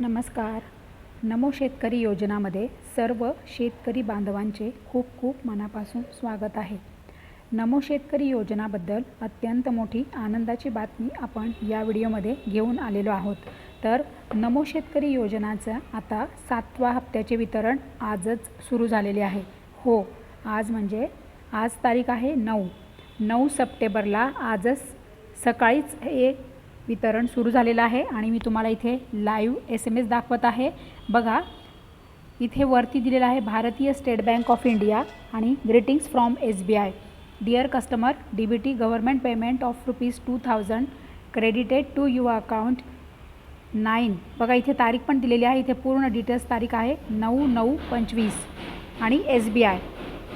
नमस्कार. नमो शेतकरी योजनामध्ये सर्व शेतकरी बांधवांचे खूप खूप मनापासून स्वागत आहे. नमो शेतकरी योजनाबद्दल अत्यंत मोठी आनंदाची बातमी आपण या व्हिडिओमध्ये घेऊन आलेलो आहोत. तर नमो शेतकरी योजनाचं आता सातवा हप्त्याचे वितरण आजच सुरू झालेले आहे. हो आज म्हणजे आज तारीख आहे नऊ. नऊ सप्टेंबरला आजच सकाळीच हे वितरण सुरू झालेलं आहे आणि मी तुम्हाला इथे लाईव्ह एस एम एस दाखवत आहे. बघा इथे वरती दिलेलं आहे भारतीय स्टेट बँक ऑफ इंडिया आणि greetings from S B I dear customer D B T government payment of rupees two thousand credited to your account nine बघा इथे तारीख पण दिलेली आहे. इथे पूर्ण डिटेल्स तारीख आहे नऊ नऊ पंचवीस आणि एस बी आय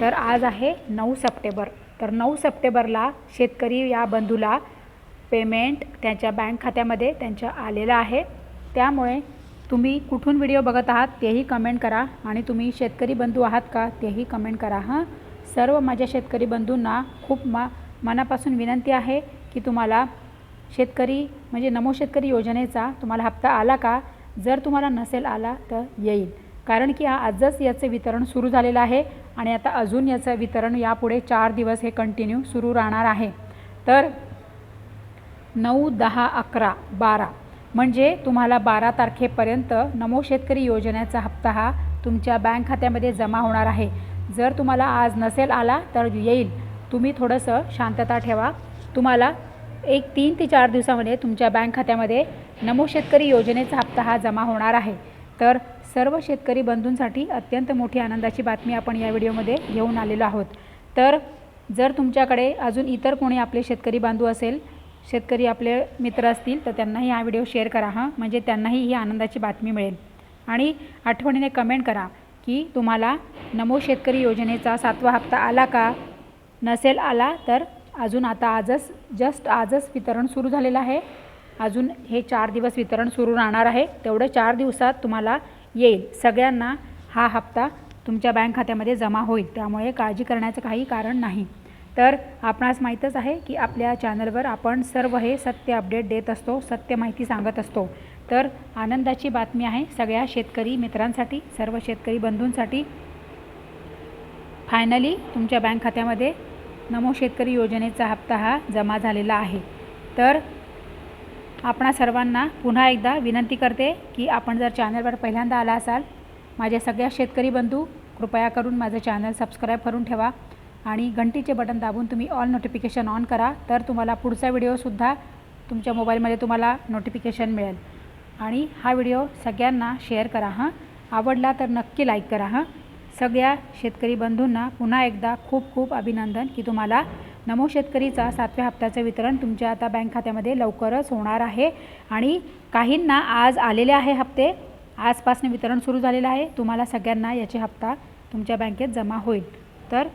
तर आज आहे नऊ सप्टेंबर. तर नऊ सप्टेंबरला शेतकरी या बंधूला पेमेंट त्यांच्या बँक खात्यामध्ये त्यांच्या आलेलं आहे. त्यामुळे तुम्ही कुठून व्हिडिओ बघत आहात तेही कमेंट करा आणि तुम्ही शेतकरी बंधू आहात का तेही कमेंट करा हां? सर्व माझ्या शेतकरी बंधूंना खूप मा मनापासून विनंती आहे की तुम्हाला शेतकरी म्हणजे नमो शेतकरी योजनेचा तुम्हाला हप्ता आला का? जर तुम्हाला नसेल आला तर येईल. कारण की आजच याचं वितरण सुरू झालेलं आहे आणि आता अजून याचं वितरण यापुढे चार दिवस हे कंटिन्यू सुरू राहणार आहे. तर नऊ दहा अकरा बारा. म्हणजे तुम्हाला बारा तारखेपर्यंत नमो शेतकरी योजनेचा हप्ता हा तुमच्या बँक खात्यामध्ये जमा होणार आहे. जर तुम्हाला आज नसेल आला तर येईल. तुम्ही थोडंसं शांतता ठेवा. तुम्हाला एक तीन ते चार दिवसामध्ये तुमच्या बँक खात्यामध्ये नमो शेतकरी योजनेचा हप्ता हा जमा होणार आहे. तर सर्व शेतकरी बंधूंसाठी अत्यंत मोठी आनंदाची बातमी आपण या व्हिडिओमध्ये घेऊन आलेलो आहोत. तर जर तुमच्याकडे अजून इतर कोणी आपले शेतकरी बांधू असेल शेतकरी आपले मित्र असतील तर त्यांनाही हा व्हिडिओ शेअर करा हां. म्हणजे त्यांनाही ही आनंदाची बातमी मिळेल. आणि आठवणीने कमेंट करा की तुम्हाला नमो शेतकरी योजनेचा सातवा हप्ता आला का? नसेल आला तर अजून आता आजच जस्ट आजच वितरण सुरू झालेलं आहे. अजून हे चार दिवस वितरण सुरू राहणार आहे. तेवढं चार दिवसात तुम्हाला येईल. सगळ्यांना हा हप्ता तुमच्या बँक खात्यामध्ये जमा होईल. त्यामुळे काळजी करण्याचं काही कारण नाही. तर आपणास माहीतच आहे की आपल्या चॅनलवर आपण सर्व हे सत्य अपडेट देत असतो सत्य माहिती सांगत असतो. तर आनंदाची बातमी आहे सगळ्या शेतकरी मित्रांसाठी सर्व शेतकरी बंधूंसाठी. फायनली तुमच्या बँक खात्यामध्ये नमो शेतकरी योजनेचा हप्ता हा जमा झालेला आहे. तर आपणा सर्वांना पुन्हा एकदा विनंती करते की आपण जर चॅनलवर पहिल्यांदा आला असाल माझ्या सगळ्या शेतकरी बंधू कृपया करून माझं चॅनल सबस्क्राईब करून ठेवा. आणि घंटीचे बटन दाबून तुम्ही ऑल नोटिफिकेशन ऑन करा. तर तुम्हाला पुढचा व्हिडिओसुद्धा तुमच्या मोबाईलमध्ये तुम्हाला नोटिफिकेशन मिळेल. आणि हा व्हिडिओ सगळ्यांना शेअर करा हां. आवडला तर नक्की लाईक करा हां. सगळ्या शेतकरी बंधूंना पुन्हा एकदा खूप खूप अभिनंदन की तुम्हाला नमो शेतकरीचा सातव्या हप्त्याचं वितरण तुमच्या आता बँक खात्यामध्ये लवकरच होणार आहे. आणि काहींना आज आलेले आहे हप्ते आजपासून वितरण सुरू झालेलं आहे. तुम्हाला सगळ्यांना याचे हप्ता तुमच्या बँकेत जमा होईल. तर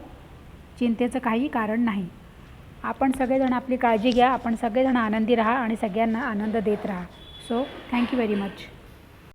चिंतेचं काही कारण नाही. आपण सगळेजण आपली काळजी घ्या आपण सगळेजण आनंदी राहा आणि सगळ्यांना आनंद देत राहा. So thank you very much